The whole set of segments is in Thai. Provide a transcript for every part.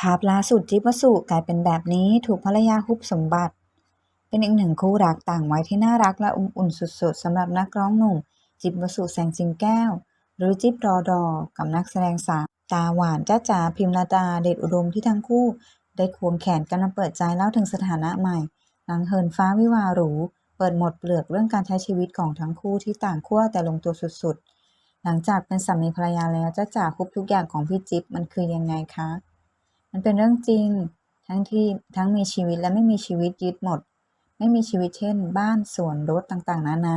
ภาพล่าสุดจิ๊บวสุกลายเป็นแบบนี้ถูกภรรยาฮุบสมบัติ เป็นอีกหนึ่งคู่รักต่างวัยที่น่ารักและอบอุ่นสุดๆสำหรับนักร้องหนุ่ม จิ๊บวสุแสงสิงแก้ว หรือจิ๊บรอดอกับนักแสดงสาวตาหวานจ้าจ๋าพิมลาดาเดชอุดมที่ทั้งคู่ ได้ควงแขนกันมาเปิดใจเล่าถึงสถานะใหม่ หลังเหินฟ้าวิวาหรู เปิดหมดเปลือกเรื่องการใช้ชีวิตของทั้งคู่ที่ต่างขั้วแต่ลงตัวสุดๆ หลังจากเป็นสามีภรรยาแล้วจ้าจ๋าคุบทุกอย่างของพี่จิ๊บมันคือยังไงคะ มันเป็นเรื่องจริง ทั้งที่ทั้งมีชีวิตและไม่มีชีวิตยึดหมด ไม่มีชีวิตเช่น บ้านสวนรถต่างๆ นานา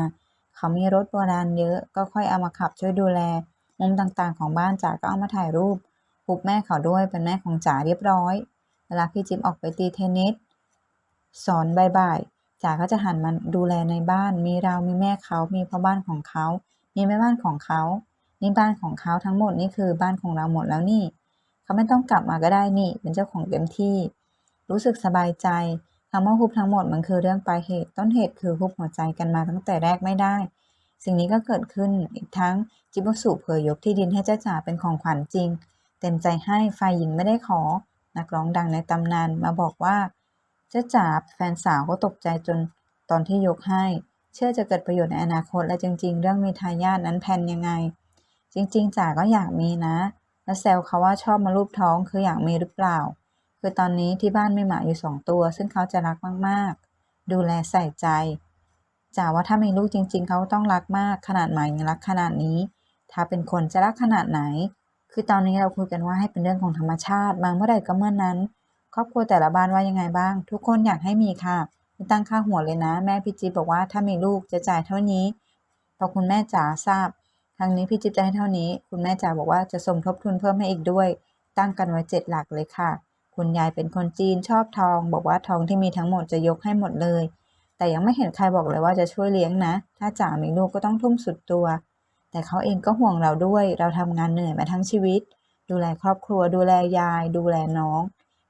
เขามีรถโบราณเยอะก็ค่อยเอามาขับช่วยดูแล มุมต่างๆ ของบ้านจ๋าก็เอามาถ่ายรูปปุบแม่เขาด้วยเป็นแม่ของจ๋าเรียบร้อย เวลาพี่จิ๊บออกไปตีเทนนิสสอนบ่ายๆจ๋าก็จะหันมาดูแลในบ้าน มีเรามีแม่เขามีพ่อบ้านของเขา มีแม่บ้านของเขานี่บ้านของเขาทั้งหมดนี่คือบ้านของเราหมดแล้วนี่ เขาไม่ต้องกลับมาก็ได้นี่ เป็นเจ้าของเต็มที่ รู้สึกสบายใจคำว่าฮุบทั้งหมดมันคือเรื่องปลายเหตุ ต้นเหตุคือฮุบหัวใจกันมาตั้งแต่แรกไม่ได้ สิ่งนี้ก็เกิดขึ้นอีกทั้งจิบวสุเผยยกที่ดินให้เจ้าจ๋าเป็นของขวัญจริง เต็มใจให้ฝ่ายหญิงไม่ได้ขอ นักร้องดังในตำนานมาบอกว่า เจ้าจ๋าแฟนสาวก็ตกใจจนตอนที่ยกให้ เชื่อจะเกิดประโยชน์ในอนาคตและจริง ๆ เรื่องมีทายาทนั้นแพลนยังไง จริง ๆจ๋าก็อยากมีนะ แล้วแซวเขาว่าชอบมารูปท้องคืออยากมีหรือเปล่า คือตอนนี้ที่บ้านมีหมาอยู่สองตัว ซึ่งเขาจะรักมากๆ ดูแลใส่ใจจ๋าว่าถ้ามีลูกจริง ๆ เขาต้องรักมากขนาดหมายังรักขนาดนี้ ถ้าเป็นคนจะรักขนาดไหน คือตอนนี้เราคุยกันว่าให้เป็นเรื่องของธรรมชาติมาเมื่อไหร่ก็เมื่อนั้น ครอบครัวแต่ละบ้านว่ายังไงบ้าง ทุกคนอยากให้มีค่ะไม่ตั้งค่าหัวเลยนะ แม่พี่จิ๊บบอกว่าถ้ามีลูกจะจ่ายเท่านี้พอคุณแม่จ๋าทราบ ทางนี้พี่จิ๊บจะให้เท่านี้ คุณแม่จ๋าบอกว่าจะสมทบทุนเพิ่มให้อีกด้วย ตั้งกันไว้เจ็ดหลักเลยค่ะ คุณยายเป็นคนจีนชอบทอง บอกว่าทองที่มีทั้งหมดจะยกให้หมดเลย แต่ยังไม่เห็นใครบอกเลยว่าจะช่วยเลี้ยงนะ ถ้าจ๋ามีลูกก็ต้องทุ่มสุดตัว แต่เขาเองก็ห่วงเราด้วย เราทำงานเหนื่อยมาทั้งชีวิต ดูแลครอบครัว ดูแลยาย ดูแลน้อง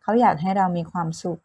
เขาอยากให้เรามีความสุข